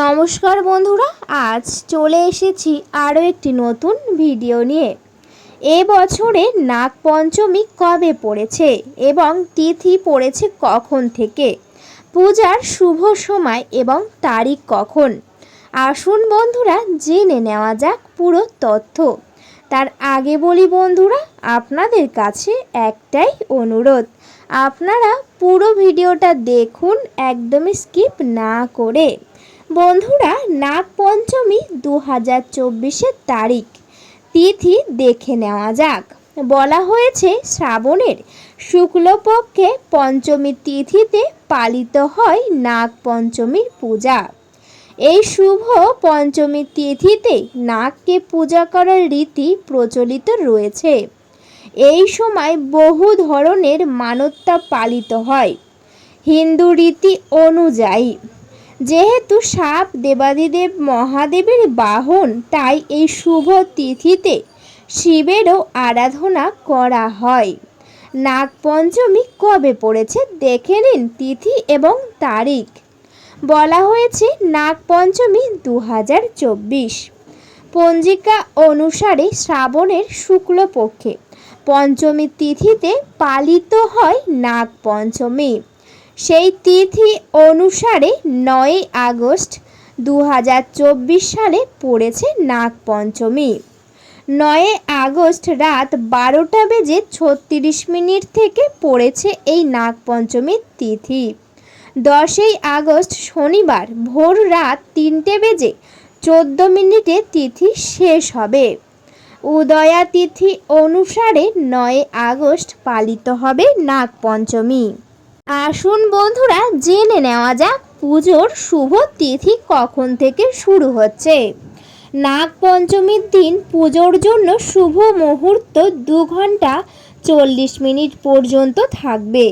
নমস্কার বন্ধুরা, আজ চলে এসেছি আরও একটি নতুন ভিডিও নিয়ে। এ বছরে নাগ পঞ্চমী কবে পড়েছে এবং তিথি পড়েছে কখন থেকে? পূজার শুভ সময় এবং তারিখ কখন? আসুন বন্ধুরা, জেনে নেওয়া যাক পুরো তথ্য। তার আগে বলি বন্ধুরা, আপনাদের কাছে একটাই অনুরোধ। আপনারা পুরো ভিডিওটা দেখুন, একদমই স্কিপ না করে। বন্ধুরা নাগ পঞ্চমী দু হাজার চব্বিশের তারিখ। তিথি দেখে নেওয়া যাক। বলা হয়েছে, শ্রাবণের শুক্লপক্ষে পঞ্চমী তিথিতে পালিত হয় নাগ পঞ্চমীর পূজা। এই শুভ পঞ্চমী তিথিতে নাগকে পূজা করার রীতি প্রচলিত রয়েছে। এই সময় বহু ধরনের মানবতা পালিত হয়। হিন্দু রীতি অনুযায়ী যেহেতু সাপ দেবাদিদেব মহাদেবের বাহন, তাই এই শুভ তিথিতে শিবেরও আরাধনা করা হয়। নাগপঞ্চমী কবে পড়েছে দেখে নিন তিথি এবং তারিখ। বলা হয়েছে নাগপঞ্চমী দু হাজার চব্বিশ। পঞ্জিকা অনুসারে শ্রাবণের শুক্লপক্ষে পঞ্চমী তিথিতে পালিত হয় নাগপঞ্চমী। সেই তিথি অনুসারে নয় আগস্ট দু হাজার চব্বিশ সালে পড়েছে নাগপঞ্চমী। নয় আগস্ট রাত বারোটা বেজে ছত্রিশ মিনিট থেকে পড়েছে এই নাগপঞ্চমীর তিথি। দশই আগস্ট শনিবার ভোর রাত তিনটে বেজে চোদ্দ মিনিটে তিথি শেষ হবে। উদয়া তিথি অনুসারে নয় আগস্ট পালিত হবে নাগপঞ্চমী। আসুন বন্ধুরা, জেনে নেওয়া যাক পুজোর শুভ তিথি কখন থেকে শুরু হচ্ছে। নাগ পঞ্চমীর দিন পুজোর জন্য শুভ মুহূর্ত দু ঘণ্টা চল্লিশ মিনিট পর্যন্ত থাকবে।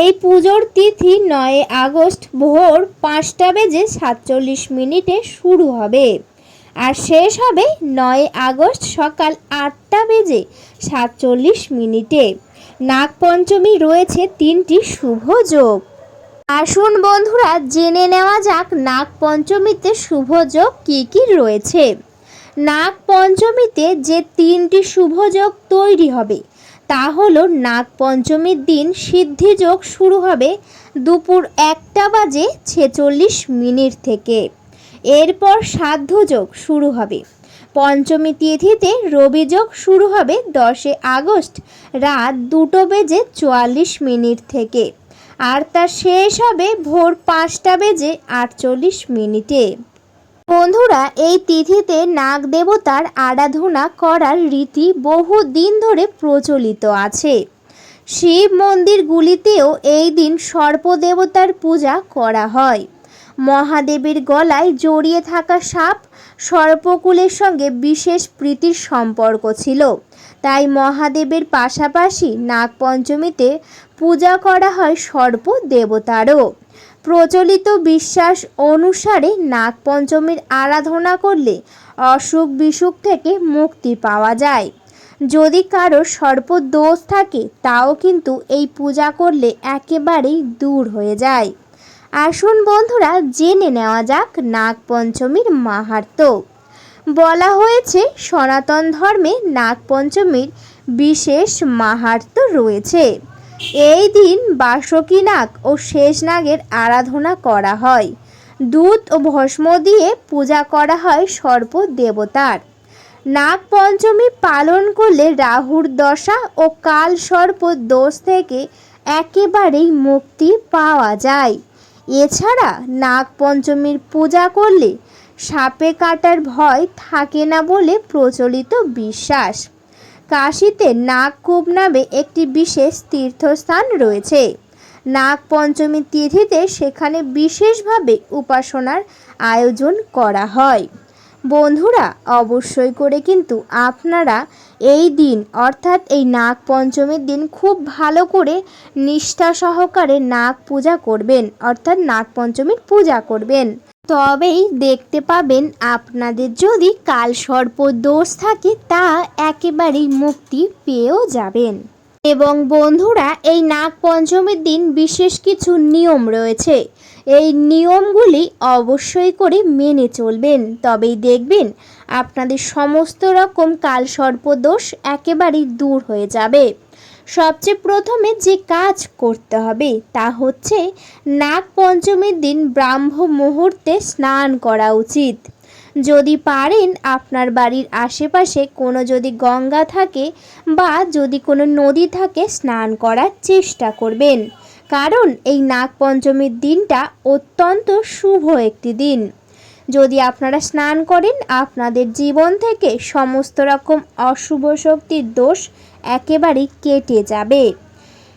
এই পুজোর তিথি নয় আগস্ট ভোর পাঁচটা বেজে সাতচল্লিশ মিনিটে শুরু হবে। আর শেষ হবে নয় আগস্ট সকাল আটটা বেজে সাতচল্লিশ মিনিটে। নাগপঞ্চমী রয়েছে তিনটি শুভ যোগ। আসুন বন্ধুরা, জেনে নেওয়া যাক নাগপঞ্চমীতে শুভ যোগ কী কী রয়েছে। নাগপঞ্চমীতে যে তিনটি শুভ যোগ তৈরি হবে, তা হলো নাগপঞ্চমীর দিন সিদ্ধি যোগ শুরু হবে দুপুর একটা বাজে ছেচল্লিশ মিনিট থেকে। এরপর সাধ্য যোগ শুরু হবে। পঞ্চমী তিথিতে রবিযোগ শুরু হবে দশে আগস্ট, রাত দুটো বেজে চুয়াল্লিশ মিনিট থেকে। আর তা শেষ হবে ভোর পাঁচটা বেজে আটচল্লিশ মিনিটে। বন্ধুরা, এই তিথিতে নাগ দেবতার আরাধনা করার রীতি বহু দিন ধরে প্রচলিত আছে। শিব মন্দিরগুলিতেও এই দিন সর্পদেবতার পূজা করা হয়। মহাদেবের গলায় জড়িয়ে থাকা সাপ সর্পকুলের সঙ্গে বিশেষ প্রীতির সম্পর্ক ছিল। তাই মহাদেবের পাশাপাশি নাগপঞ্চমীতে পূজা করা হয় সর্প দেবতারও। প্রচলিত বিশ্বাস অনুসারে নাগপঞ্চমীর আরাধনা করলে অসুখ বিসুখ থেকে মুক্তি পাওয়া যায়। যদি কারও সর্প দোষ থাকে, তাও কিন্তু এই পূজা করলে একেবারেই দূর হয়ে যায়। আসুন বন্ধুরা, জেনে নেওয়া যাক নাগপঞ্চমীর মাহাত্ম। বলা হয়েছে, সনাতন ধর্মে নাগপঞ্চমীর বিশেষ মাহাত্ম রয়েছে। এই দিন বাসকী নাগ ও শেষ নাগের আরাধনা করা হয়। দুধ ও ভস্ম দিয়ে পূজা করা হয় সর্প দেবতার নাগ পঞ্চমী পালন করলে রাহুর দশা ও কাল সর্প দোষ থেকে একেবারেই মুক্তি পাওয়া যায়। এছাড়া নাগপঞ্চমীর পূজা করলে সাপে কাটার ভয় থাকে না বলে প্রচলিত বিশ্বাস। কাশীতে নাগকূপ নামে একটি বিশেষ তীর্থস্থান রয়েছে। নাগ পঞ্চমী তিথিতে সেখানে বিশেষভাবে উপাসনার আয়োজন করা হয়। বন্ধুরা, অবশ্যই করে কিন্তু আপনারা এই দিন, অর্থাৎ এই নাগ পঞ্চমীর দিন খুব ভালো করে নিষ্ঠা সহকারে নাগ পূজা করবেন, অর্থাৎ নাগ পঞ্চমীর পূজা করবেন। তবেই দেখতে পাবেন আপনাদের যদি কাল সর্প দোষ থাকে, তা একেবারেই মুক্তি পেয়েও যাবেন। এবং বন্ধুরা, এই নাগ পঞ্চমীর দিন বিশেষ কিছু নিয়ম রয়েছে। এই নিয়মগুলি অবশ্যই করে মেনে চলবেন। তবেই দেখবেন আপনাদের সমস্ত রকম কালসর্পদোষ একেবারেই দূর হয়ে যাবে। সবচেয়ে প্রথমে যে কাজ করতে হবে তা হচ্ছে নাগ পঞ্চমীর দিন ব্রাহ্ম মুহূর্তে স্নান করা উচিত। যদি পারেন আপনার বাড়ির আশেপাশে কোনো যদি গঙ্গা থাকে বা যদি কোনো নদী থাকে স্নান করার চেষ্টা করবেন। কারণ এই নাগ পঞ্চমীর দিনটা অত্যন্ত শুভ একটি দিন। যদি আপনারা স্নান করেন, আপনাদের জীবন থেকে সমস্ত রকম অশুভ শক্তির দোষ একেবারেই কেটে যাবে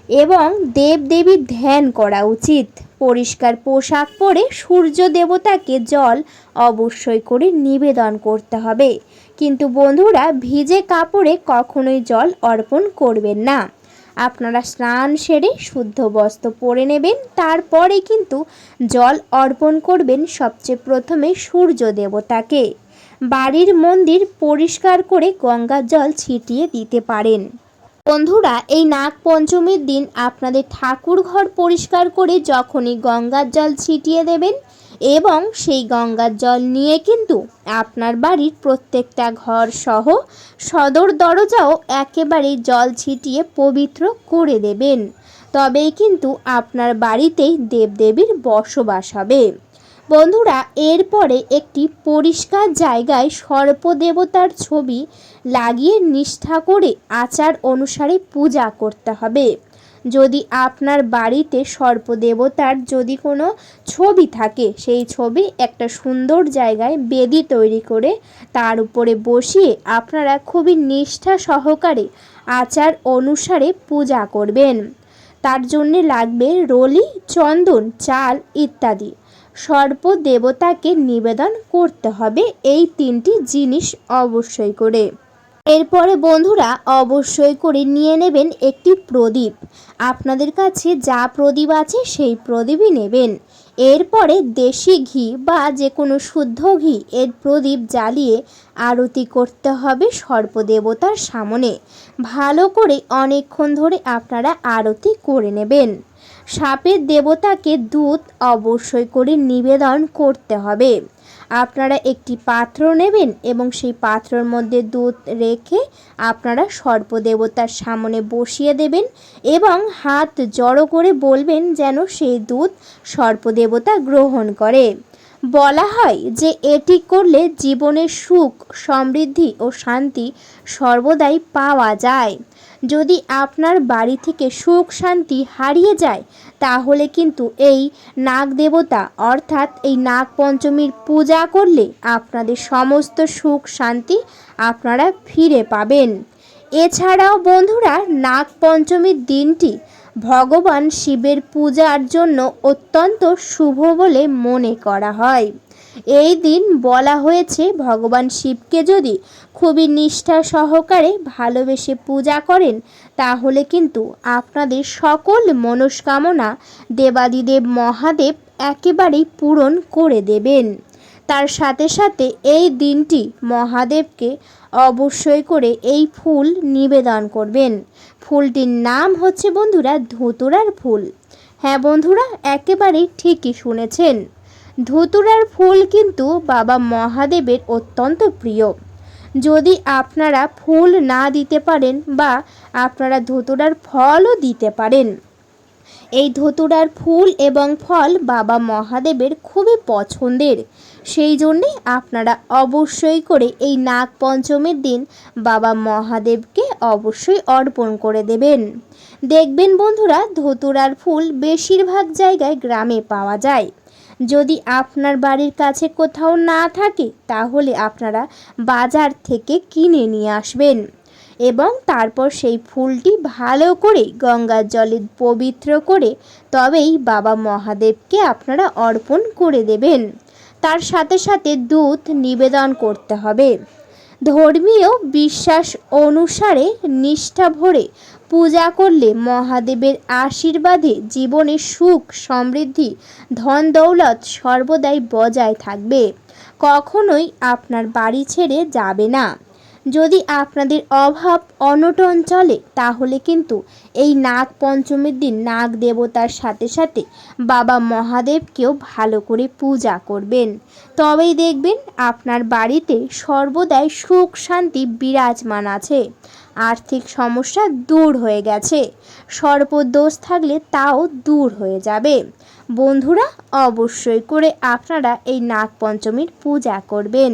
এবং দেবদেবীর ধ্যান করা উচিত। পরিষ্কার পোশাক পরে সূর্য দেবতাকে জল অবশ্যই করে নিবেদন করতে হবে। কিন্তু বন্ধুরা, ভিজে কাপড়ে কখনোই জল অর্পণ করবেন না। আপনারা স্নান সেরে শুদ্ধ বস্ত্র পরে নেবেন, তারপরে কিন্তু জল অর্পণ করবেন সবচেয়ে প্রথমে সূর্য দেবতাকে। বাড়ির মন্দির পরিষ্কার করে গঙ্গার জল ছিটিয়ে দিতে পারেন। বন্ধুরা, এই নাগ পঞ্চমীর দিন আপনাদের ঠাকুর ঘর পরিষ্কার করে যখনই গঙ্গার জল ছিটিয়ে দেবেন এবং সেই গঙ্গার জল নিয়ে কিন্তু আপনার বাড়ির প্রত্যেকটা ঘর সহ সদর দরজাও একেবারে জল ছিটিয়ে পবিত্র করে দেবেন। তবেই কিন্তু আপনার বাড়িতেই দেবদেবীর বসবাস হবে। বন্ধুরা, এরপরে একটি পরিষ্কার জায়গায় সর্পদেবতার ছবি লাগিয়ে নিষ্ঠা করে আচার অনুসারে পূজা করতে হবে। যদি আপনার বাড়িতে সর্পদেবতার যদি কোনো ছবি থাকে। সেই ছবি একটা সুন্দর জায়গায় বেদি তৈরি করে তার উপরে বসিয়ে আপনারা খুবই নিষ্ঠা সহকারে আচার অনুসারে পূজা করবেন। তার জন্যে লাগবে রলি, চন্দন, চাল ইত্যাদি। সর্প দেবতাকে নিবেদন করতে হবে এই তিনটি জিনিস অবশ্যই করে। এরপরে বন্ধুরা অবশ্যই করে নিয়ে নেবেন একটি প্রদীপ। আপনাদের কাছে যা প্রদীপ আছে সেই প্রদীপই নেবেন। এরপরে দেশি ঘি বা যে কোনো শুদ্ধ ঘি এর প্রদীপ জ্বালিয়ে আরতি করতে হবে সর্পদেবতার সামনে। ভালো করে অনেকক্ষণ ধরে আপনারা আরতি করে নেবেন। সাপের দেবতাকে দুধ অবশ্যই করে নিবেদন করতে হবে। আপনারা একটি পাত্র নেবেন এবং সেই পাত্রর মধ্যে দুধ রেখে আপনারা সর্পদেবতার সামনে বসিয়ে দেবেন এবং হাত জড়ো করে বলবেন যেন সেই দুধ সর্পদেবতা গ্রহণ করে। বলা হয় যে এটি করলে জীবনের সুখ, সমৃদ্ধি ও শান্তি সর্বদাই পাওয়া যায়। যদি আপনার বাড়ি থেকে সুখ শান্তি হারিয়ে যায় তাহলে কিন্তু এই নাগ দেবতা অর্থাৎ এই নাগ পঞ্চমীর পূজা করলে আপনাদের সমস্ত সুখ শান্তি আপনারা ফিরে পাবেন। এছাড়াও বন্ধুরা নাগ পঞ্চমীর দিনটি ভগবান শিবের পূজার জন্য অত্যন্ত শুভ বলে মনে করা হয়। এই দিন বলা হয়েছে, ভগবান শিবকে যদি খুবই নিষ্ঠা সহকারে ভালোবেসে পূজা করেন, তাহলে কিন্তু আপনাদের সকল মনস্কামনা দেবাদিদেব মহাদেব একেবারেই পূরণ করে দেবেন। তার সাথে সাথে এই দিনটি মহাদেবকে অবশ্যই করে এই ফুল নিবেদন করবেন। ফুলটির নাম হচ্ছে বন্ধুরা ধুতুরার ফুল। হ্যাঁ বন্ধুরা, একেবারেই ঠিকই শুনেছেন। ধুতুরার ফুল কিন্তু বাবা মহাদেবের অত্যন্ত প্রিয়। যদি আপনারা ফুল না দিতে পারেন বা আপনারা ধুতুরার ফলও দিতে পারেন। এই ধতুরার ফুল এবং ফল বাবা মহাদেবের খুবই পছন্দের। সেই জন্যে আপনারা অবশ্যই করে এই নাগ পঞ্চমীর দিন বাবা মহাদেবকে অবশ্যই অর্পণ করে দেবেন। দেখবেন বন্ধুরা, ধতুরার ফুল বেশিরভাগ জায়গায় গ্রামে পাওয়া যায়। যদি আপনার বাড়ির কাছে কোথাও না থাকে, তাহলে আপনারা বাজার থেকে কিনে নিয়ে আসবেন। এবং তারপর সেই ফুলটি ভালো করে গঙ্গার জলে পবিত্র করে তবেই বাবা মহাদেবকে আপনারা অর্পণ করে দেবেন। তার সাথে সাথে দুধ নিবেদন করতে হবে। ধর্মীয় বিশ্বাস অনুসারে নিষ্ঠা ভরে পূজা করলে মহাদেবের আশীর্বাদে জীবনে সুখ, সমৃদ্ধি, ধন দৌলত সর্বদাই বজায় থাকবে। কখনোই আপনার বাড়ি ছেড়ে যাবে না। যদি আপনাদের অভাব অনটন চলে, তাহলে কিন্তু এই নাগ পঞ্চমীর দিন নাগ দেবতার সাথে সাথে বাবা মহাদেবকেও ভালো করে পূজা করবেন। তবেই দেখবেন আপনার বাড়িতে সর্বদাই সুখ শান্তি বিরাজমান আছে। আর্থিক সমস্যা দূর হয়ে গেছে। সর্পদোষ থাকলে তাও দূর হয়ে যাবে। বন্ধুরা, অবশ্যই করে আপনারা এই নাগ পঞ্চমীর পূজা করবেন।